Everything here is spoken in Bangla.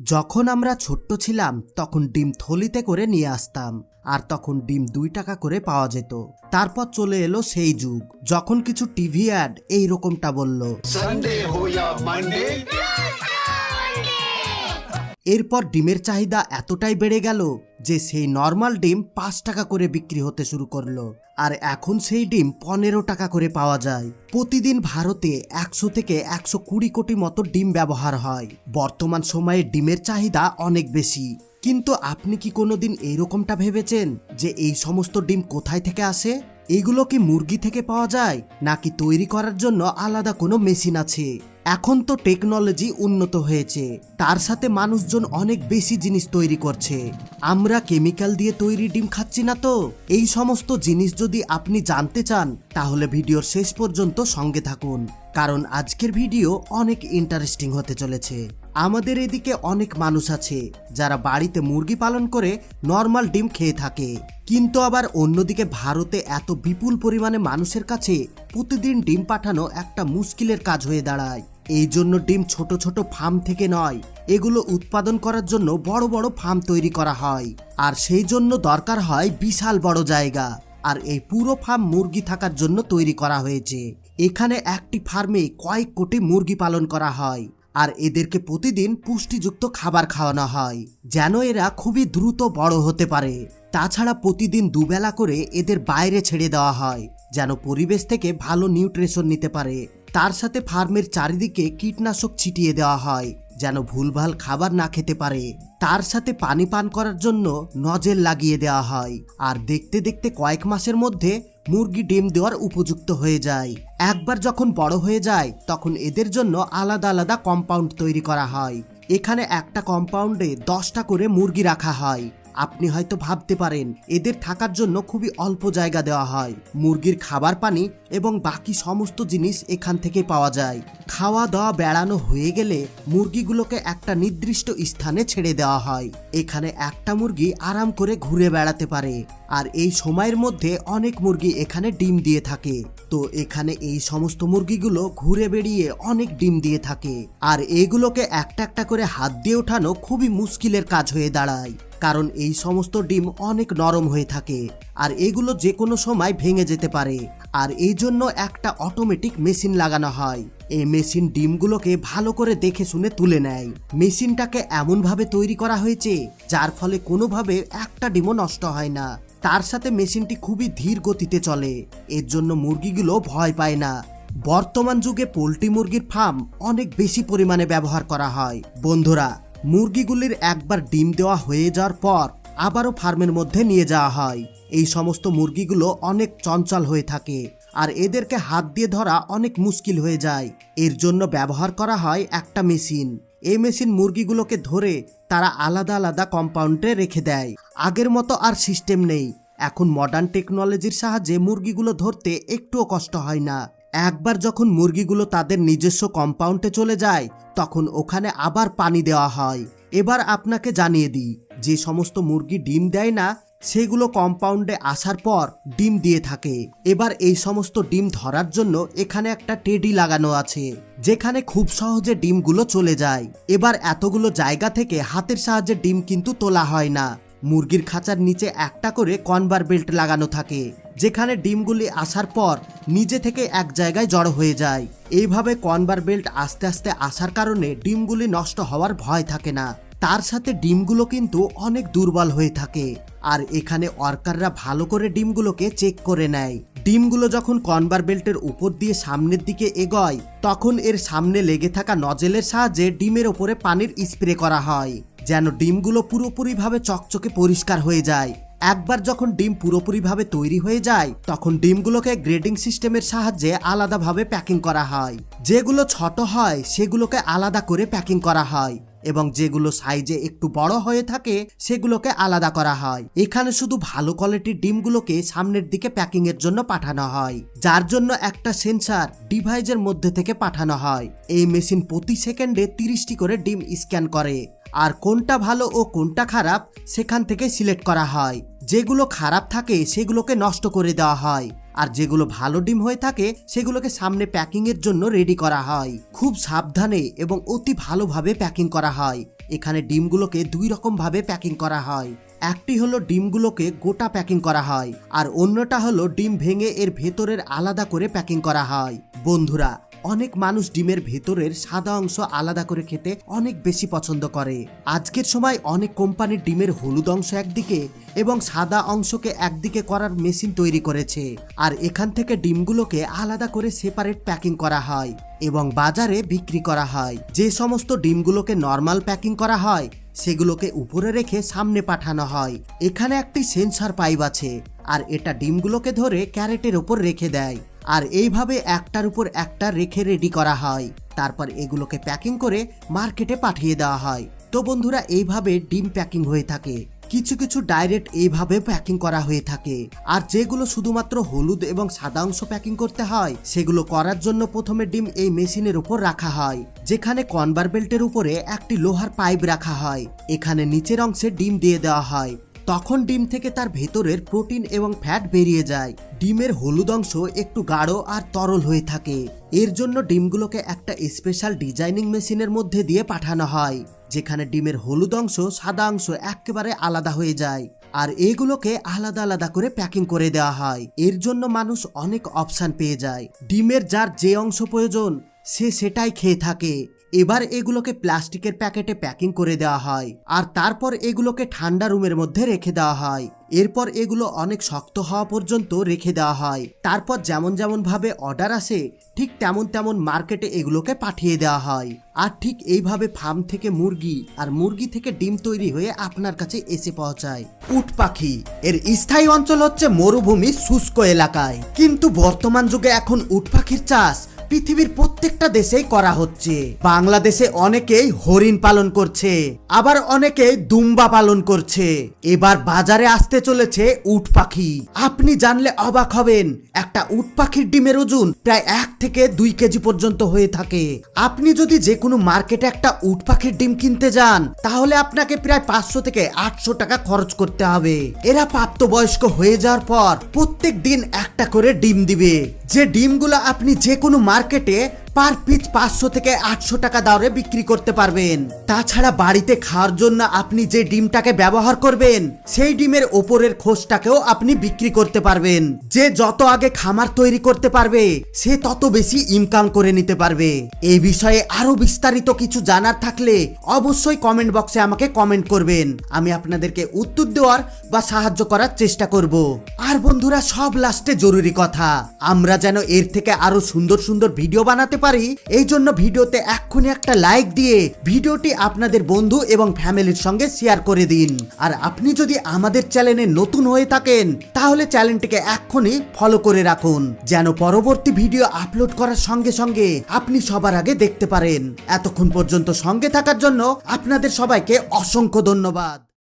যখন আমরা ছোট্ট ছিলাম, তখন ডিম থলিতে করে নিয়ে আসতাম, আর তখন ডিম দুই টাকা করে পাওয়া যেত। তারপর চলে এলো সেই যুগ, যখন কিছু টিভি অ্যাড এই রকমটা বলল। সানডে হইয়া মানডে এরপর ডিমের চাহিদা এতটাই বেড়ে গেল যে সেই নর্মাল ডিম পাঁচ টাকা করে বিক্রি হতে শুরু করল। আর এখন সেই ডিম পনেরো টাকা করে পাওয়া যায়। প্রতিদিন ভারতে একশো থেকে একশো কুড়ি কোটি মতো ডিম ব্যবহার হয়। বর্তমান সময়ে ডিমের চাহিদা অনেক বেশি। কিন্তু আপনি কি কোনোদিন এইরকমটা ভেবেছেন যে এই সমস্ত ডিম কোথায় থেকে আসে? এগুলো কি মুরগি থেকে পাওয়া যায় নাকি তৈরি করার জন্য আলাদা কোনো মেশিন আছে? এখন তো টেকনোলজি উন্নত হয়েছে। তার সাথে মানুষজন অনেক বেশি জিনিস তৈরি করছে। আমরা কেমিক্যাল দিয়ে তৈরি ডিম খাচ্ছি না তো? এই সমস্ত জিনিস যদি আপনি জানতে চান, তাহলে ভিডিওর শেষ পর্যন্ত সঙ্গে থাকুন। কারণ আজকের ভিডিও অনেক ইন্টারেস্টিং হতে চলেছে। আমাদের এদিকে অনেক মানুষ আছে, যারা বাড়িতে মুরগি পালন করে নর্মাল ডিম খেয়ে থাকে। কিন্তু আবার অন্যদিকে ভারতে এত বিপুল পরিমাণে মানুষের কাছে প্রতিদিন ডিম পাঠানো একটা মুশকিলের কাজ হয়ে দাঁড়ায়। এই জন্য ডিম ছোট ছোট ফার্ম থেকে নয়। এগুলো উৎপাদন করার জন্য বড় বড় ফার্ম তৈরি করা হয়। আর সেই জন্য দরকার হয় বিশাল বড় জায়গা। আর এই পুরো ফার্ম মুরগি থাকার জন্য তৈরি করা হয়েছে। এখানে একটি ফার্মে কয়েক কোটি মুরগি পালন করা হয়। আর এদেরকে প্রতিদিন পুষ্টিযুক্ত খাবার খাওয়ানো হয়, যেন এরা খুবই দ্রুত বড় হতে পারে। তাছাড়া প্রতিদিন দুবেলা করে এদের বাইরে ছেড়ে দেওয়া হয়, যেন পরিবেশ থেকে ভালো নিউট্রিশন নিতে পারে। তার সাথে ফার্মের চারিদিকে কীটনাশক ছিটিয়ে দেওয়া হয়, যেন ভুলভাল খাবার না খেতে পারে। তার সাথে পানি পান করার জন্য নজেল লাগিয়ে দেওয়া হয়, আর দেখতে দেখতে কয়েক মাসের মধ্যে মুরগি ডিম দেওয়ার উপযুক্ত হয়ে যায়। একবার যখন বড় হয়ে যায়, তখন এদের জন্য আলাদা আলাদা কম্পাউন্ড তৈরি করা হয়। এখানে একটা কম্পাউন্ডে দশটা করে মুরগি রাখা হয়। আপনি হয়তো ভাবতে পারেন, এদের থাকার জন্য খুবই অল্প জায়গা দেওয়া হয়। মুরগির খাবার পানি এবং বাকি সমস্ত জিনিস এখান থেকে পাওয়া যায়। খাওয়া দাওয়া বেড়ানো হয়ে গেলে মুরগিগুলোকে একটা নির্দিষ্ট স্থানে ছেড়ে দেওয়া হয়। এখানে একটা মুরগি আরাম করে ঘুরে বেড়াতে পারে। আর এই সময়ের মধ্যে অনেক মুরগি এখানে ডিম দিয়ে থাকে। তো এখানে এই সমস্ত মুরগিগুলো ঘুরে বেড়িয়ে অনেক ডিম দিয়ে থাকে। আর এগুলোকে একটা একটা করে হাত দিয়ে ওঠানো খুবই মুশকিলের কাজ হয়ে দাঁড়ায়। কারণ এই সমস্ত ডিম অনেক নরম হয়ে থাকে, আর এগুলো যে কোনো সময় ভেঙে যেতে পারে। আর এই জন্য একটা অটোমেটিক মেশিন লাগানো হয়। এই মেশিন ডিমগুলোকে ভালো করে দেখে শুনে তুলে নেয়। মেশিনটাকে এমনভাবে তৈরি করা হয়েছে, যার ফলে কোনোভাবে একটা ডিমও নষ্ট হয় না। তার সাথে মেশিনটি খুবই ধীর গতিতে চলে। এর জন্য মুরগিগুলো ভয় পায় না। বর্তমান যুগে পোলট্রি মুরগির ফার্ম অনেক বেশি পরিমাণে ব্যবহার করা হয়। বন্ধুরা মুরগিগুলির একবার ডিম দেওয়া হয়ে যাওয়ার পর আবারও ফার্মের মধ্যে নিয়ে যাওয়া হয়। এই সমস্ত মুরগিগুলো অনেক চঞ্চল হয়ে থাকে আর এদেরকে হাত দিয়ে ধরা অনেক মুশকিল হয়ে যায়। এর জন্য ব্যবহার করা হয় একটা মেশিন। এই মেশিন মুরগিগুলোকে ধরে তারা আলাদা আলাদা কম্পাউন্ডে রেখে দেয়। আগের মতো আর সিস্টেম নেই। এখন মডার্ন টেকনোলজির সাহায্যে মুরগিগুলো ধরতে একটুও কষ্ট হয় না। একবার যখন মুরগিগুলো তাদের নিজস্ব কম্পাউন্ডে চলে যায়, তখন ওখানে আবার পানি দেওয়া হয়। এবার আপনাকে জানিয়ে দিই, যে সমস্ত মুরগি ডিম দেয় না, সেগুলো কম্পাউন্ডে আসার পর ডিম দিয়ে থাকে। এবার এই সমস্ত ডিম ধরার জন্য এখানে একটা টেডি লাগানো আছে, যেখানে খুব সহজে ডিমগুলো চলে যায়। এবার এতগুলো জায়গা থেকে হাতের সাহায্যে ডিম কিন্তু তোলা হয় না। মুরগির খাঁচার নিচে একটা করে কনভার বেল্ট লাগানো থাকে। যেখানে ডিমগুলি আসার পর নিজে থেকে এক জায়গায় জড়ো হয়ে যায়। এইভাবে কনভার বেল্ট আস্তে আস্তে আসার কারণে ডিমগুলি নষ্ট হওয়ার ভয় থাকে না। তার সাথে ডিমগুলো কিন্তু অনেক দুর্বল হয়ে থাকে। আর এখানে ওয়ার্কাররা ভালো করে ডিমগুলোকে চেক করে নেয়। ডিমগুলো যখন কনভার বেল্টের উপর দিয়ে সামনের দিকে এগোয়, তখন এর সামনে লেগে থাকা নজেলের সাহায্যে ডিমের ওপরে পানির স্প্রে করা হয়, যেন ডিমগুলো পুরোপুরিভাবে চকচকে পরিষ্কার হয়ে যায়। একবার যখন ডিম পুরোপুরিভাবে তৈরি হয়ে যায়, তখন ডিমগুলোকে গ্রেডিং সিস্টেমের সাহায্যে আলাদাভাবে প্যাকিং করা হয়। যেগুলো ছোট হয়, সেগুলোকে আলাদা করে প্যাকিং করা হয় এবং যেগুলো সাইজে একটু বড় হয়ে থাকে, সেগুলোকে আলাদা করা হয়। এখানে শুধু ভালো কোয়ালিটির ডিমগুলোকে সামনের দিকে প্যাকিং এর জন্য পাঠানো হয়, যার জন্য একটা সেন্সার ডিভাইসের মধ্যে থেকে পাঠানো হয়। এই মেশিন প্রতি সেকেন্ডে তিরিশটি করে ডিম স্ক্যান করে, আর কোনটা ভালো ও কোনটা খারাপ সেখান থেকে সিলেক্ট করা হয়। যেগুলো খারাপ থাকে সেগুলোকে নষ্ট করে দেওয়া হয়, আর যেগুলো ভালো ডিম হয়ে থাকে সেগুলোকে সামনে প্যাকিং এর জন্য রেডি করা হয়। খুব সাবধানে এবং অতি ভালোভাবে প্যাকিং করা হয়। এখানে ডিমগুলোকে দুই রকম ভাবে প্যাকিং করা হয়। একটি হলো ডিমগুলোকে গোটা প্যাকিং করা হয়, আর অন্যটা হলো ডিম ভেঙে এর ভেতরের আলাদা করে প্যাকিং করা হয়। বন্ধুরা অনেক মানুষ ডিমের ভেতরের সাদা অংশ আলাদা করে খেতে অনেক বেশি পছন্দ করে। আজকের সময় অনেক কোম্পানির ডিমের হলুদ অংশ একদিকে এবং সাদা অংশকে একদিকে করার মেশিন তৈরি করেছে। আর এখান থেকে ডিমগুলোকে আলাদা করে সেপারেট প্যাকিং করা হয় এবং বাজারে বিক্রি করা হয়। যে সমস্ত ডিমগুলোকে নর্মাল প্যাকিং করা হয়, সেগুলোকে উপরে রেখে সামনে পাঠানো হয়। এখানে একটি সেন্সার পাইপ আছে, আর এটা ডিমগুলোকে ধরে ক্যারেটের ওপর রেখে দেয়। আর এইভাবে একটার উপর একটা রেখে রেডি করা হয়। তারপর এগুলোকে প্যাকিং করে মার্কেটে পাঠিয়ে দেওয়া হয়। তো বন্ধুরা, এইভাবে ডিম প্যাকিং হয়ে থাকে। কিছু কিছু ডাইরেক্ট এইভাবে প্যাকিং করা হয়ে থাকে। আর যেগুলো শুধুমাত্র হলুদ এবং সাদা অংশ প্যাকিং করতে হয়, সেগুলো করার জন্য প্রথমে ডিম এই মেশিনের উপর রাখা হয়। যেখানে কনভার বেল্টের উপরে একটি লোহার পাইপ রাখা হয়। এখানে নিচের অংশে ডিম দিয়ে দেওয়া হয়। তখন ডিম থেকে তার ভেতরের প্রোটিন এবং ফ্যাট বেরিয়ে যায়। ডিমের হলুদ অংশ একটু গাঢ় আর তরল হয়ে থাকে। এর জন্য ডিমগুলোকে একটা স্পেশাল ডিজাইনিং মেশিনের মধ্যে দিয়ে পাঠানো হয়, যেখানে ডিমের হলুদ অংশ সাদা অংশ একেবারে আলাদা হয়ে যায় আর এগুলোকে আলাদা আলাদা করে প্যাকিং করে দেওয়া হয়। এর জন্য মানুষ অনেক অপশান পেয়ে যায়। ডিমের যার যে অংশ প্রয়োজন, সে সেটাই খেয়ে থাকে। এবার এগুলোকে প্লাস্টিকের প্যাকেটে প্যাকিং করে দেওয়া হয় আর তারপর এগুলোকে ঠান্ডা রুমের মধ্যে রেখে দেওয়া হয়। এরপর এগুলো অনেক শক্ত হওয়া পর্যন্ত রেখে দেওয়া হয়। তারপর যেমন যেমন ভাবে অর্ডার আসে, ঠিক তেমন তেমন মার্কেটে এগুলোকে পাঠিয়ে দেওয়া হয়। আর ঠিক এইভাবে ফার্ম থেকে মুরগি আর মুরগি থেকে ডিম তৈরি হয়ে আপনার কাছে এসে পৌঁছায়। উট পাখি, এর স্থায়ী অঞ্চল হচ্ছে মরুভূমি শুষ্ক এলাকায়। কিন্তু বর্তমান যুগে এখন উট পাখির চাষ পৃথিবীর প্রত্যেকটা দেশেই করা হচ্ছে। বাংলাদেশে অনেকেই হরিণ পালন করছে, আবার অনেকেই দুম্বা পালন করছে। এবার বাজারে আসতে চলেছে উট পাখি। আপনি জানলে অবাক হবেন, একটা উট পাখির ডিমের ওজন প্রায় এক থেকে দুই কেজি পর্যন্ত হয়ে থাকে। আপনি যদি যে কোনো মার্কেটে একটা উট পাখির ডিম কিনতে যান, তাহলে আপনাকে প্রায় পাঁচশো থেকে আটশো টাকা খরচ করতে হবে। এরা প্রাপ্তবয়স্ক হয়ে যাওয়ার পর প্রত্যেক দিন একটা করে ডিম দিবে। যে ডিমগুলো আপনি যে কোনো মার্কেটে মার্কেটে পার পিস পাঁচশো থেকে আটশো টাকা দরে বিক্রি করতে পারবেন। তাছাড়া বাড়িতে খাওয়ার জন্য আপনি যে ডিমটাকে ব্যবহার করবেন, সেই ডিমের ওপরের খোসটাকেও আপনি বিক্রি করতে পারবেন। যে যত আগে খামার তৈরি করতে পারবে, সে তত বেশি ইনকাম করে নিতে পারবে। এই বিষয়ে আরও বিস্তারিত কিছু জানার থাকলে অবশ্যই কমেন্ট বক্সে আমাকে কমেন্ট করবেন। আমি আপনাদেরকে উত্তর দেওয়ার বা সাহায্য করার চেষ্টা করব। আর বন্ধুরা, সব লাস্টে জরুরি কথা, আমরা যেন এর থেকে আরও সুন্দর সুন্দর ভিডিও বানাতে পারি, এই জন্য ভিডিওতে এক্ষুনি একটা লাইক দিয়ে ভিডিওটি আপনাদের বন্ধু এবং ফ্যামিলির সঙ্গে শেয়ার করে দিন। আর আপনি যদি আমাদের চ্যানেলে নতুন হয়ে থাকেন, তাহলে চ্যানেলটিকে এক্ষুনি ফলো করে রাখুন, যেন পরবর্তী ভিডিও আপলোড করার সঙ্গে সঙ্গে আপনি সবার আগে দেখতে পারেন। এতক্ষণ পর্যন্ত সঙ্গে থাকার জন্য আপনাদের সবাইকে অসংখ্য ধন্যবাদ।